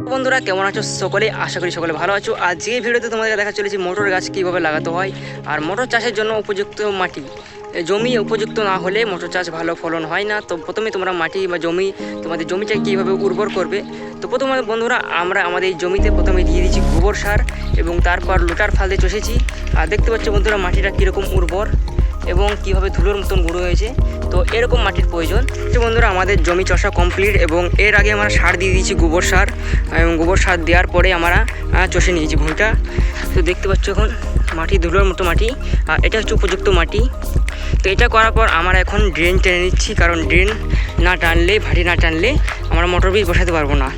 বন্ধুরা, কেমন আছো? সকলে, আশা করি সকলে ভালো আছো। আজকে এই ভিডিওতে তোমাদের দেখা চলেছে মোটর গাছ কীভাবে লাগাতে হয় আর মোটর চাষের জন্য উপযুক্ত মাটি। জমি উপযুক্ত না হলে মোটর চাষ ভালো ফলন হয় না। তো প্রথমে তোমরা মাটি বা জমি, তোমাদের জমিটা কীভাবে উর্বর করবে? তো প্রথমে বন্ধুরা, আমরা আমাদের জমিতে প্রথমে দিয়ে দিচ্ছি গোবর সার এবং তারপর লোটার ফাল দিয়ে চষেছি। আর দেখতে পাচ্ছ বন্ধুরা, মাটিটা কীরকম উর্বর। এবং কীভাবে ধুলোর মতন গুঁড়ো হয়েছে। তো এরকম মাটির প্রয়োজন। তো বন্ধুরা, আমাদের জমি চষা কমপ্লিট এবং এর আগে আমরা সার দিয়ে দিয়েছি গোবর সার। এবং গোবর সার দেওয়ার পরে আমরা চষে নিয়েছি ভুঁইটা তো দেখতে পাচ্ছ এখন মাটি, ধুলোর মতো মাটি। আর এটা হচ্ছে উপযুক্ত মাটি। তো এটা করার পর আমরা এখন ড্রেন টেনে নিচ্ছি, কারণ ড্রেন না টানলে, ভারী না টানলে আমরা মোটর বীজ বসাতে পারব না।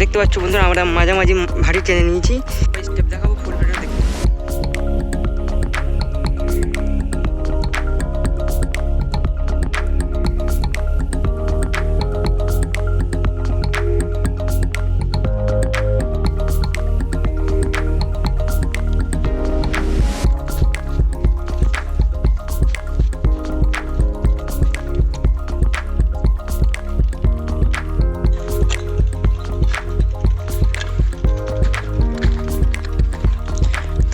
দেখতে পাচ্ছ বন্ধুরা, আমরা মাঝামাঝি ভারী টেনে নিয়েছি। স্টেপ দেখাবো।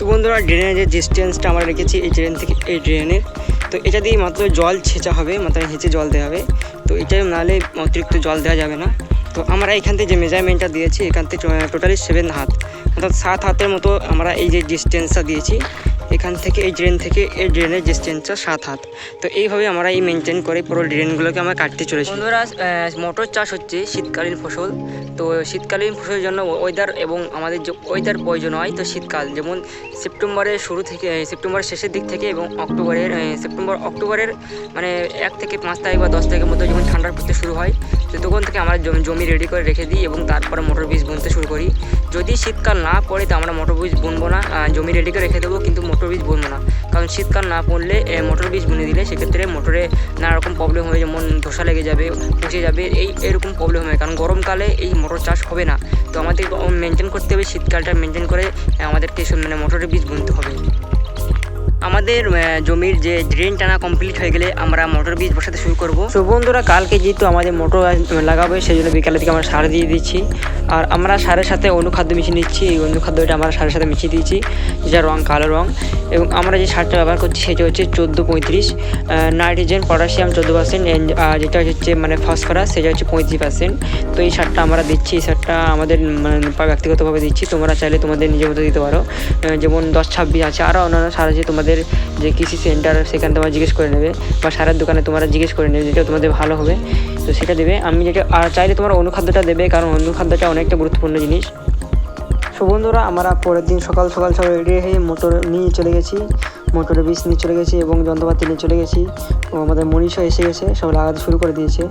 বন্ধুরা ড্রেনের যে ডিস্টেন্সটা আমরা রেখেছি, এই ড্রেন থেকে এই ড্রেনের তো এটা দিয়ে মাত্র জল ছেঁচা হবে, মাত্র হেঁচে জল দেওয়া হবে। তো এটা নাহলে অতিরিক্ত জল দেওয়া যাবে না। তো আমরা এখান থেকে যে মেজারমেন্টটা দিয়েছি, এখান থেকে টোটালি সেভেন হাত, অর্থাৎ সাত হাতের মতো আমরা এই যে ডিস্টেন্সটা দিয়েছি এখান থেকে এই ড্রেন থেকে এই ড্রেনের ডিস্টেন্সটা সাত হাত। তো এইভাবে আমরা এই মেনটেন করে পুরো ড্রেনগুলোকে আমরা কাটতে চলেছি। বন্ধুরা মোটর চাষ হচ্ছে শীতকালীন ফসল। তো শীতকালীন ফসলের জন্য ওয়েদার এবং আমাদের যে ওয়েদার প্রয়োজন হয়, তো শীতকাল, যেমন সেপ্টেম্বরের শুরু থেকে সেপ্টেম্বরের শেষের দিক থেকে এবং অক্টোবরের সেপ্টেম্বর, অক্টোবরের মানে এক থেকে পাঁচ তারিখ বা দশ তারিখের মধ্যে যখন ঠান্ডা পড়তে শুরু হয়, তো তখন থেকে আমরা জমি রেডি করে রেখে দিই এবং তারপরে মোটর বীজ বুনতে শুরু করি। যদি শীতকাল না পড়ে, তো আমরা মোটর বীজ বুনবো না জমি রেডি করে রেখে দেবো, কিন্তু মোটর বীজ বুনবো না। কারণ শীতকাল না পড়লে মোটর বীজ বুনে দিলে সেক্ষেত্রে মোটরে নানা রকম প্রবলেম হয় যেমন ধসা লেগে যাবে, পচে যাবে, এই, এরকম প্রবলেম হয়। কারণ গরমকালে এই মোটর চাষ হবে না। তো আমাদের মেনটেন করতে হবে, শীতকালটা মেনটেন করে আমাদেরকে মানে মোটরের বীজ বুনতে হবে। আমাদের জমির যে ড্রেন টানা কমপ্লিট হয়ে গেলে আমরা মোটর বীজ বসাতে শুরু করব। তো বন্ধুরা, কালকে যেহেতু আমাদের মোটর লাগাবে সেই জন্য বিকালের দিকে আমরা সার দিয়ে দিচ্ছি। আর আমরা সারের সাথে অনুখাদ্য মিশিয়ে নিচ্ছি। এই অনুখাদ্যটা আমরা সারের সাথে মিশিয়ে দিয়েছি যেটা রং কালো রং। এবং আমরা যে সারটা ব্যবহার করছি, সেটা হচ্ছে চোদ্দ পঁয়ত্রিশ নাইট্রোজেন, পটাশিয়াম চোদ্দ পার্সেন্ট আর যেটা হচ্ছে মানে ফসফরাস সেটা হচ্ছে পঁয়ত্রিশ পার্সেন্ট তো এই সারটা আমরা দিচ্ছি, এই সারটা আমাদের মানে ব্যক্তিগতভাবে দিচ্ছি। তোমরা চাইলে তোমাদের নিজের মতো দিতে পারো। যেমন দশ ছাব্বিশ আছে আরও অন্যান্য সার আছে তোমাদের যে কৃষি সেন্টার সেখানে তোমার জিজ্ঞেস করে নেবে বা সারের দোকানে তোমরা জিজ্ঞেস করে নেবে যেটা তোমাদের ভালো হবে। তো সেটা দেবে। আমি যেটা, আর চাইলে তোমার অনুখাদ্যটা দেবে, কারণ অনুখাদ্যটা অনেকটা গুরুত্বপূর্ণ জিনিস। সো বন্ধুরা, আমরা পরের দিন সকাল সকাল সব রেডি হয়ে মোটর নিয়ে চলে গেছি। মোটরের বীজ নিয়ে চলে গেছি এবং যন্ত্রপাতি নিয়ে চলে গেছি। আমাদের মনীষও এসে গেছে সব লাগাতে শুরু করে দিয়েছে।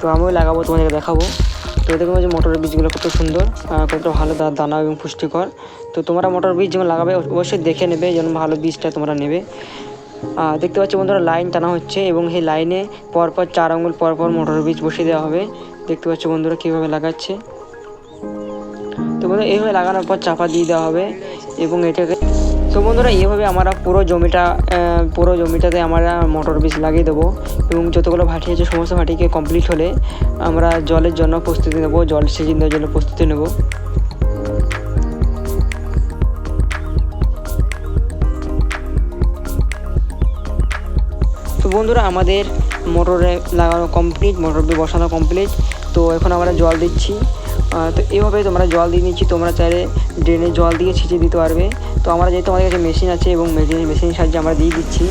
তো আমিও লাগাবো, তোমাদেরকে দেখাবো। তো দেখব যে মোটরের বীজগুলো কত সুন্দর কতটা ভালো দানা এবং পুষ্টিকর। তো তোমরা মোটর বীজ যখন লাগাবে অবশ্যই দেখে নেবে যেন ভালো বীজটা তোমরা নেবে। দেখতে পাচ্ছ বন্ধুরা লাইন টানা হচ্ছে এবং সেই লাইনে পরপর চার আঙুল পরপর মোটর বীজ বসিয়ে দেওয়া হবে। দেখতে পাচ্ছ বন্ধুরা কীভাবে লাগাচ্ছে। তো বন্ধুরা, এইভাবে লাগানোর পর চাপা দিয়ে দেওয়া হবে এবং এটাকে তো বন্ধুরা, এইভাবে আমরা পুরো জমিটা পুরো জমিটাতে আমরা মোটর বীজ লাগিয়ে দেবো এবং যতগুলো ভাটি আছে, সমস্ত ভাটিকে কমপ্লিট হলে আমরা জলের জন্য প্রস্তুতি নেব, জল সেচিন দেওয়ার জন্য প্রস্তুতি নেব। তো বন্ধুরা, আমাদের মোটরে লাগানো কমপ্লিট মোটর বসানো কমপ্লিট তো এখন আমরা জল দিচ্ছি। তো এইভাবে তোমরা জল দিয়ে নিচ্ছি, তোমরা চাইলে ড্রেনে জল দিয়ে ছিটিয়ে দিতে পারবে। তো আমরা যেহেতু আমাদের কাছে মেশিন আছে এবং মেশিন মেশিনের সাহায্যে আমরা দিয়ে দিচ্ছি।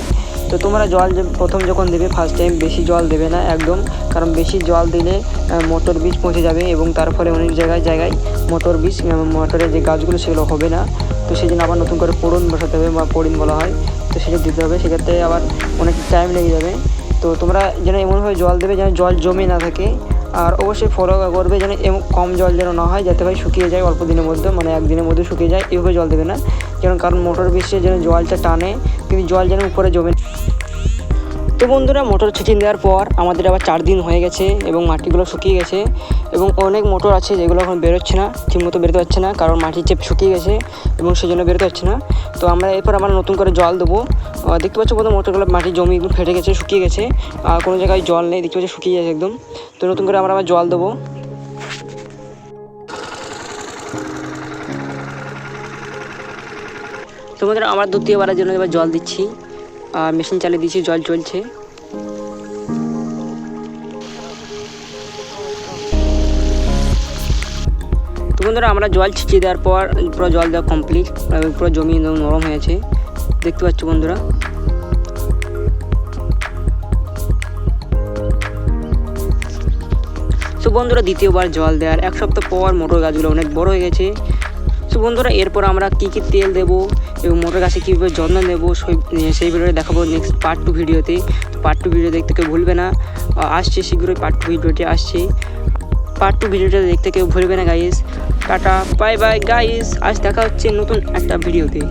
তো তোমরা জল প্রথম যখন দেবে ফার্স্ট টাইম বেশি জল দেবে না একদম, কারণ বেশি জল দিলে মোটর বীজ পৌঁছে যাবে এবং তার ফলে অনেক জায়গায় জায়গায় মোটর বীজ মোটরের যে গাছগুলো সেগুলো হবে না। তো সেই জন্য আবার নতুন করে পড়ুন বসাতে হবে বা পড়িন বলা হয়। তো সেটা দিতে হবে, সেক্ষেত্রে আবার অনেক টাইম লেগে যাবে। তো তোমরা যেন এমনভাবে জল দেবে যেন জল জমে না থাকে। আর অবশ্যই ফলো করবে যেন কম জল যেন না হয়, যাতে ভাই শুকিয়ে যায় অল্প দিনের মধ্যে মানে একদিনের মধ্যে শুকিয়ে যায়, এভাবে জল দেবে না যেন কারণ মোটর বৃষ্টি যেন জলটা টানে, কিন্তু জল যেন উপরে জমে। তো বন্ধুরা, মোটর ছেচিন দেওয়ার পর আমাদের আবার চার দিন হয়ে গেছে এবং মাটিগুলো শুকিয়ে গেছে এবং অনেক মোটর আছে যেগুলো এখন বেরোচ্ছে না, ঠিকমতো বেরোতে পারছে না কারণ মাটির চেপ শুকিয়ে গেছে এবং সেই জন্য বেরোতে পারছে না। তো আমরা এরপর আবার নতুন করে জল দেবো। দেখতে পাচ্ছ কোথাও মোটরগুলো মাটির জমিগুলো ফেটে গেছে, শুকিয়ে গেছে। আর কোনো জায়গায় জল নেই, দেখতে পাচ্ছি শুকিয়ে গেছে একদম। তো নতুন করে আমরা আবার জল দেবো। তোমাদের আমার দ্বিতীয়বারের জন্য এবার জল দিচ্ছি। মেশিন চালিয়ে দিয়েছি, জল চলছে। তো বন্ধুরা, আমরা জল ছিটিয়ে দেওয়ার পর পুরো জল দেওয়া কমপ্লিট পুরো জমি নরম হয়েছে দেখতে পাচ্ছ বন্ধুরা। তো বন্ধুরা, দ্বিতীয়বার জল দেওয়ার, এক সপ্তাহ পর মোটর গাছগুলো অনেক বড় হয়ে গেছে। তো বন্ধুরা, এরপর আমরা কী কী তেল দেবো এবং মোটর গাছে কীভাবে যত্ন নেব সেই ভিডিওটা দেখাবো নেক্সট পার্ট টু ভিডিওতে তো পার্ট টু ভিডিও দেখতে কেউ ভুলবে না। আসছে শীঘ্রই পার্ট টু ভিডিওটি আসছে। পার্ট টু ভিডিওটা দেখতে কেউ ভুলবে না guys tata bye bye guys আজ দেখা হচ্ছে নতুন একটা ভিডিওতে